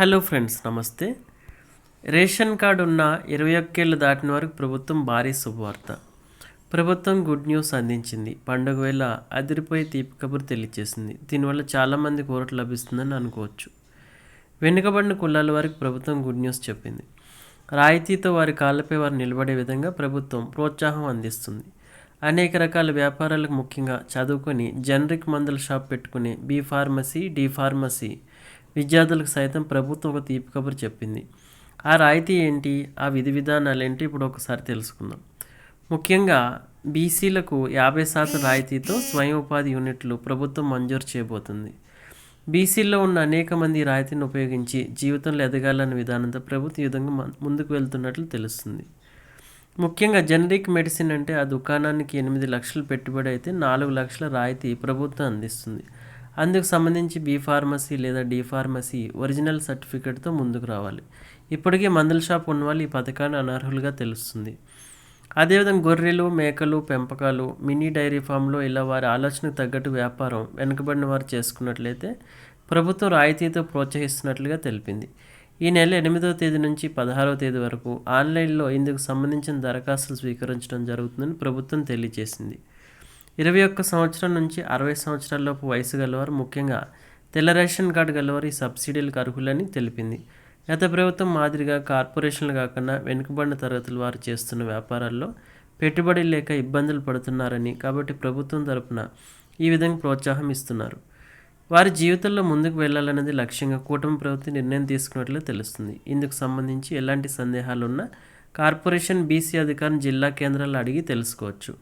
Hello friends నమస్తే. Ration card ఉన్న ఇరవై ఒక్కేళ్ళు దాటిన వరకు ప్రభుత్వం భారీ శుభవార్త. ప్రభుత్వం గుడ్ న్యూస్ అందించింది. పండుగ వేళ అదిరిపోయి తీపి కబురు తెలియజేసింది దీనివల్ల చాలామంది కోరట లభిస్తుందని అనుకోవచ్చు. వెనుకబడిన కులాల వారికి ప్రభుత్వం గుడ్ న్యూస్ చెప్పింది. రాయితీతో వారి కాళ్ళపై వారు నిలబడే విధంగా ప్రభుత్వం ప్రోత్సాహం అందిస్తుంది. అనేక రకాల వ్యాపారాలకు ముఖ్యంగా చదువుకొని జనరిక్ మందుల షాప్ పెట్టుకునే బీ ఫార్మసీ డి ఫార్మసీ విద్యార్థులకు సైతం ప్రభుత్వం ఒక తీపి కబురు చెప్పింది. ఆ రాయితీ ఏంటి? ఆ విధి విధానాలు ఏంటి? ఇప్పుడు ఒకసారి తెలుసుకుందాం. ముఖ్యంగా బీసీలకు యాభై శాతం రాయితీతో స్వయం ఉపాధి యూనిట్లు ప్రభుత్వం మంజూరు చేయబోతుంది. బీసీల్లో ఉన్న అనేక మంది రాయితీని ఉపయోగించి జీవితంలో ఎదగాలన్న విధానంతో ప్రభుత్వం ఈ విధంగా ముందుకు వెళ్తున్నట్లు తెలుస్తుంది. ముఖ్యంగా జనరిక్ మెడిసిన్ అంటే ఆ దుకాణానికి ఎనిమిది లక్షలు పెట్టుబడి అయితే నాలుగు లక్షల రాయితీ ప్రభుత్వం అందిస్తుంది. అందుకు సంబంధించి బీ ఫార్మసీ లేదా డి ఫార్మసీ ఒరిజినల్ సర్టిఫికేట్తో ముందుకు రావాలి. ఇప్పటికే మందుల షాప్ ఉన్న వాళ్ళు ఈ పథకాన్ని అనర్హులుగా తెలుస్తుంది. అదేవిధంగా గొర్రెలు మేకలు పెంపకాలు మినీ డైరీ ఫామ్లో ఇలా వారి ఆలోచనకు తగ్గట్టు వ్యాపారం వెనుకబడిన వారు చేసుకున్నట్లయితే ప్రభుత్వం రాయితీతో ప్రోత్సహిస్తున్నట్లుగా తెలిపింది. ఈ నెల ఎనిమిదవ తేదీ నుంచి పదహారవ తేదీ వరకు ఆన్లైన్లో ఇందుకు సంబంధించిన దరఖాస్తులు స్వీకరించడం జరుగుతుందని ప్రభుత్వం తెలియజేసింది. ఇరవై ఒక్క సంవత్సరం నుంచి అరవై సంవత్సరాలలోపు వయసు గలవారు ముఖ్యంగా తెల్ల రేషన్ కార్డు గలవారు ఈ సబ్సిడీలకు అర్హులని తెలిపింది. గత ప్రభుత్వం మాదిరిగా కార్పొరేషన్లు కాకుండా వెనుకబడిన తరగతుల వారు చేస్తున్న వ్యాపారాల్లో పెట్టుబడి లేక ఇబ్బందులు పడుతున్నారని కాబట్టి ప్రభుత్వం తరపున ఈ విధంగా ప్రోత్సాహం ఇస్తున్నారు. వారి జీవితంలో ముందుకు వెళ్ళాలనేది లక్ష్యంగా కూటమి ప్రభుత్వం నిర్ణయం తీసుకున్నట్లు తెలుస్తుంది. ఇందుకు సంబంధించి ఎలాంటి సందేహాలున్నా కార్పొరేషన్ బీసీ అధికారిని జిల్లా కేంద్రాలు అడిగి తెలుసుకోవచ్చు.